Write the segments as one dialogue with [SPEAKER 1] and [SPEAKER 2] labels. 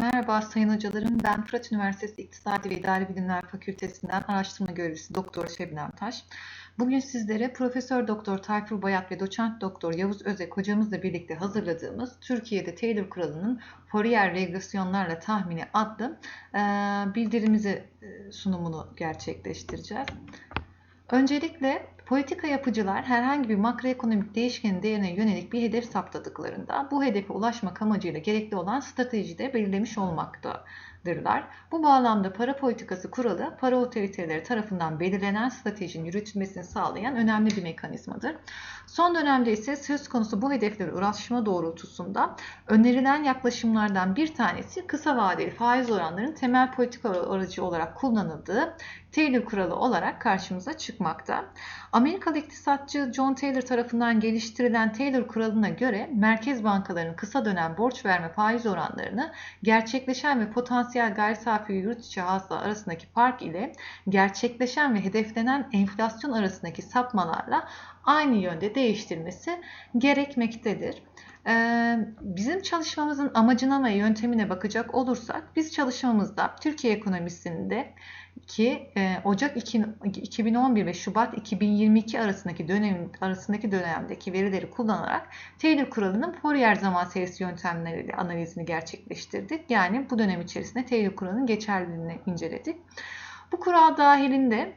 [SPEAKER 1] Merhaba sayın hocalarım. Ben Fırat Üniversitesi İktisadi ve İdari Bilimler Fakültesinden araştırma görevlisi Doktor Şebnem Taş. Bugün sizlere Profesör Doktor Tayfur Bayat ve Doçent Doktor Yavuz Özek hocamızla birlikte hazırladığımız Türkiye'de Taylor kuralının Fourier regresyonlarla tahmini adlı bildirimizi sunumunu gerçekleştireceğiz. Öncelikle politika yapıcılar herhangi bir makroekonomik değişkenin değerine yönelik bir hedef saptadıklarında bu hedefe ulaşmak amacıyla gerekli olan strateji de belirlemiş olmaktadırlar. Bu bağlamda para politikası kuralı para otoriteleri tarafından belirlenen stratejinin yürütülmesini sağlayan önemli bir mekanizmadır. Son dönemde ise söz konusu bu hedeflere ulaşma doğrultusunda önerilen yaklaşımlardan bir tanesi kısa vadeli faiz oranlarının temel politika aracı olarak kullanıldığı Taylor kuralı olarak karşımıza çıkmakta. Amerikalı iktisatçı John Taylor tarafından geliştirilen Taylor kuralına göre merkez bankalarının kısa dönem borç verme faiz oranlarını gerçekleşen ve potansiyel gayri safi yurt içi hasıla arasındaki fark ile gerçekleşen ve hedeflenen enflasyon arasındaki sapmalarla aynı yönde değiştirmesi gerekmektedir. Bizim çalışmamızın amacına ve yöntemine bakacak olursak biz çalışmamızda Türkiye ekonomisinde ki Ocak 2011 ve Şubat 2022 arasındaki dönem arasındaki dönemdeki verileri kullanarak Taylor kuralının Fourier zaman serisi yöntemleriyle analizini gerçekleştirdik. Yani bu dönem içerisinde Taylor kuralının geçerliliğini inceledik. Bu kural dahilinde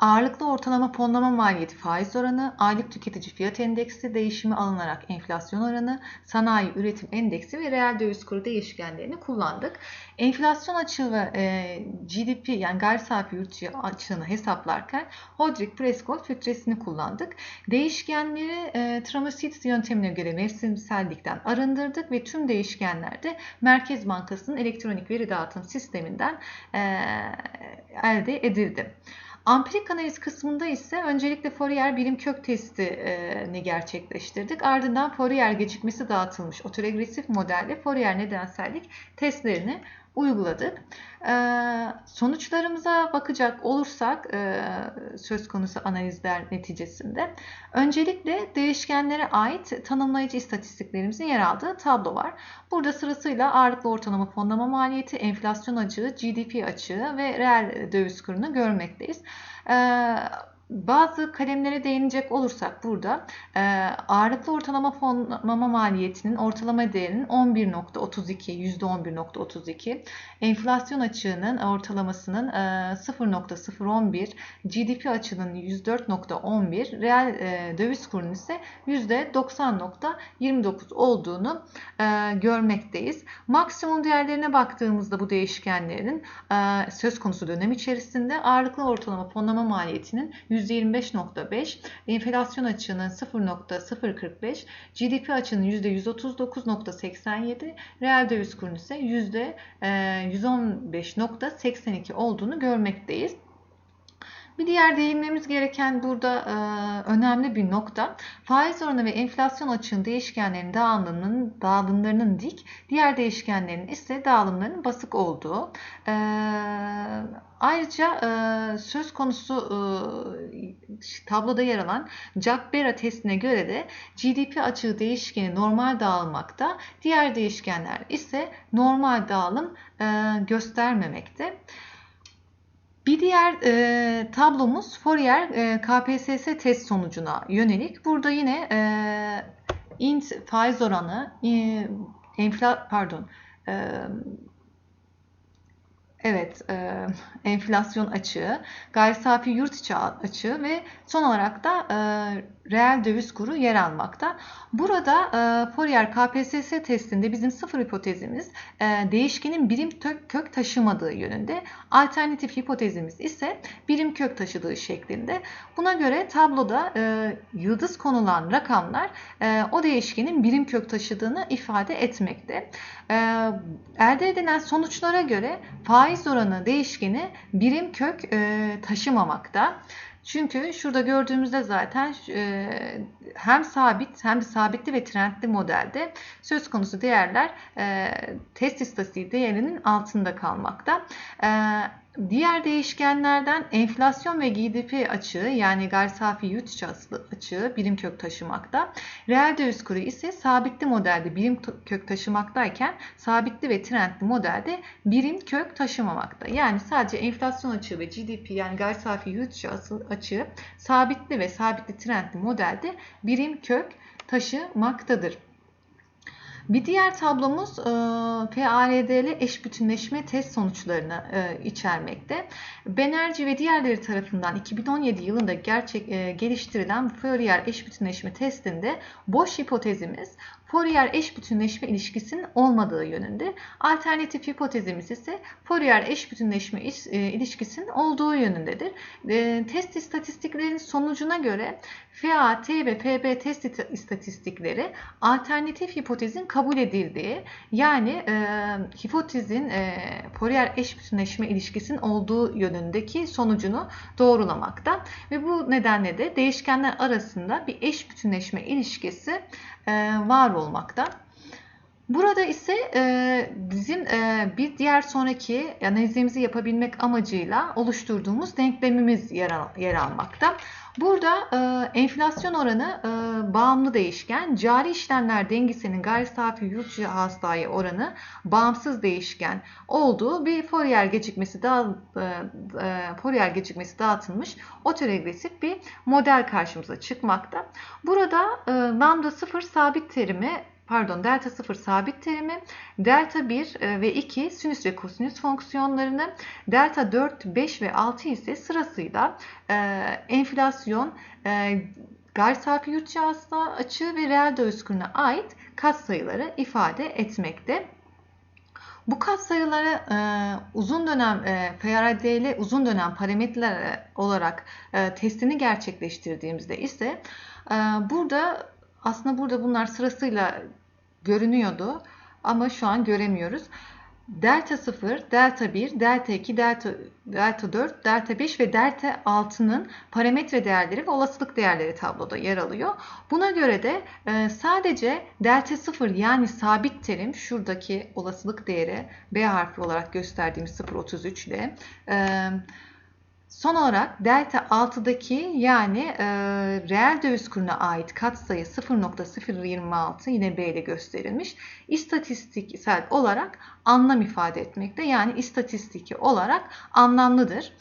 [SPEAKER 1] Ağırlıklı ortalama fonlama maliyeti faiz oranı, aylık tüketici fiyat endeksi değişimi alınarak enflasyon oranı, sanayi üretim endeksi ve reel döviz kuru değişkenlerini kullandık. Enflasyon açığı ve e, GDP yani gayri safi yurt açığını hesaplarken Hodrick-Prescott filtresini kullandık. Değişkenleri e, Tramosit yöntemine göre mevsimsellikten arındırdık ve tüm değişkenlerde Merkez Bankası'nın elektronik veri dağıtım sisteminden e, elde edildi. Ampirik analiz kısmında ise öncelikle Fourier birim kök testini gerçekleştirdik. Ardından Fourier gecikmesi dağıtılmış otoregresif modelle Fourier nedensellik testlerini uyguladık. sonuçlarımıza bakacak olursak söz konusu analizler neticesinde öncelikle değişkenlere ait tanımlayıcı istatistiklerimizin yer aldığı tablo var. Burada sırasıyla ağırlıklı ortalama fonlama maliyeti, enflasyon açığı, GDP açığı ve reel döviz kurunu görmekteyiz. Bazı kalemlere değinecek olursak burada e, ağırlıklı ortalama fonlama maliyetinin ortalama değerinin 11.32 %11.32 enflasyon açığının ortalamasının e, 0.011 GDP açığının 104.11 reel e, döviz kurunun ise %90.29 olduğunu e, görmekteyiz. Maksimum değerlerine baktığımızda bu değişkenlerin e, söz konusu dönem içerisinde ağırlıklı ortalama fonlama maliyetinin %25.5, enflasyon açığının 0.045, GDP açığının %139.87, reel döviz kurunun ise %115.82 olduğunu görmekteyiz. Bir diğer değinmemiz gereken burada e, önemli bir nokta faiz oranı ve enflasyon açığın değişkenlerin dağılımının dağılımlarının dik, diğer değişkenlerin ise dağılımlarının basık olduğu. E, ayrıca e, söz konusu e, tabloda yer alan Jack-Bera testine göre de GDP açığı değişkeni normal dağılmakta, diğer değişkenler ise normal dağılım e, göstermemekte. Bir diğer e, tablomuz Fourier e, KPSS test sonucuna yönelik. Burada yine e, int faiz oranı, e, enfla pardon, e, Evet, e, enflasyon açığı, gayri safi yurt içi açığı ve son olarak da e, reel döviz kuru yer almakta. Burada e, Fourier KPSS testinde bizim sıfır hipotezimiz e, değişkenin birim kök, kök taşımadığı yönünde. Alternatif hipotezimiz ise birim kök taşıdığı şeklinde. Buna göre tabloda e, yıldız konulan rakamlar e, o değişkenin birim kök taşıdığını ifade etmekte. E, elde edilen sonuçlara göre faiz oranı değişkeni birim kök e, taşımamakta. Çünkü şurada gördüğümüzde zaten e, hem sabit hem de sabitli ve trendli modelde söz konusu değerler e, test istatistiği değerinin altında kalmakta. E, Diğer değişkenlerden enflasyon ve GDP açığı yani gayri safi yurt açığı birim kök taşımakta. Reel döviz kuru ise sabitli modelde birim kök taşımaktayken sabitli ve trendli modelde birim kök taşımamakta. Yani sadece enflasyon açığı ve GDP yani gayri safi yurt açığı sabitli ve sabitli trendli modelde birim kök taşımaktadır. Bir diğer tablomuz e, PARD'li eş bütünleşme test sonuçlarını e, içermekte. Benerci ve diğerleri tarafından 2017 yılında gerçek e, geliştirilen Fourier eş bütünleşme testinde boş hipotezimiz Fourier eş bütünleşme ilişkisinin olmadığı yönünde. Alternatif hipotezimiz ise Fourier eş bütünleşme ilişkisinin olduğu yönündedir. Test istatistiklerinin sonucuna göre FAT ve PB test istatistikleri alternatif hipotezin kabul edildiği yani e, hipotezin e, Fourier eş bütünleşme ilişkisinin olduğu yönündeki sonucunu doğrulamakta ve bu nedenle de değişkenler arasında bir eş bütünleşme ilişkisi e, var olmakta. Burada ise e, bizim e, bir diğer sonraki analizimizi yapabilmek amacıyla oluşturduğumuz denklemimiz yer, al, yer almakta. Burada e, enflasyon oranı e, bağımlı değişken, cari işlemler dengesinin gayri safi yurt hastayı oranı bağımsız değişken olduğu bir Fourier gecikmesi dağ, e, e, Fourier gecikmesi dağıtılmış otoregresif bir model karşımıza çıkmakta. Burada e, lambda 0 sabit terimi pardon delta 0 sabit terimi, delta 1 e, ve 2 sinüs ve kosinüs fonksiyonlarını, delta 4, 5 ve 6 ise sırasıyla e, enflasyon, e, gayri safi yurt hasıla açığı ve reel döviz kuruna ait katsayıları ifade etmekte. Bu katsayıları e, uzun dönem e, PRD'li uzun dönem parametreler olarak e, testini gerçekleştirdiğimizde ise e, burada aslında burada bunlar sırasıyla görünüyordu ama şu an göremiyoruz. Delta 0, delta 1, delta 2, delta, delta 4, delta 5 ve delta 6'nın parametre değerleri ve olasılık değerleri tabloda yer alıyor. Buna göre de e, sadece delta 0 yani sabit terim şuradaki olasılık değeri B harfi olarak gösterdiğimiz 0.33 ile e, Son olarak delta 6'daki yani e, reel döviz kuruna ait katsayı 0.026 yine B ile gösterilmiş. İstatistiksel olarak anlam ifade etmekte yani istatistiki olarak anlamlıdır.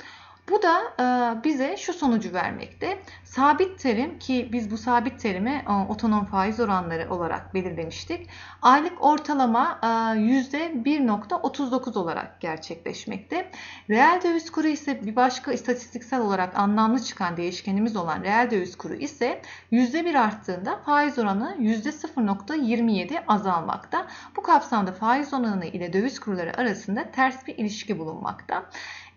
[SPEAKER 1] Bu da e, bize şu sonucu vermekte. Sabit terim ki biz bu sabit terimi e, otonom faiz oranları olarak belirlemiştik. Aylık ortalama e, %1.39 olarak gerçekleşmekte. Reel döviz kuru ise bir başka istatistiksel olarak anlamlı çıkan değişkenimiz olan reel döviz kuru ise %1 arttığında faiz oranı %0.27 azalmakta. Bu kapsamda faiz oranı ile döviz kurları arasında ters bir ilişki bulunmakta.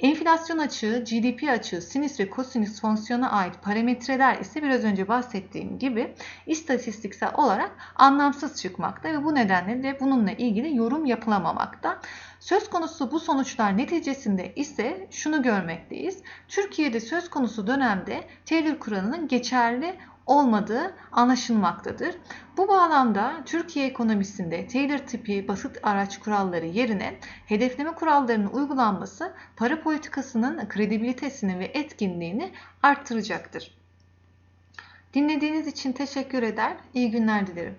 [SPEAKER 1] Enflasyon açığı, GDP açığı, sinüs ve kosinüs fonksiyona ait parametreler ise biraz önce bahsettiğim gibi istatistiksel olarak anlamsız çıkmakta ve bu nedenle de bununla ilgili yorum yapılamamakta. Söz konusu bu sonuçlar neticesinde ise şunu görmekteyiz. Türkiye'de söz konusu dönemde Taylor kuralının geçerli olmadığı anlaşılmaktadır. Bu bağlamda Türkiye ekonomisinde Taylor tipi basit araç kuralları yerine hedefleme kurallarının uygulanması para politikasının kredibilitesini ve etkinliğini arttıracaktır. Dinlediğiniz için teşekkür eder, iyi günler dilerim.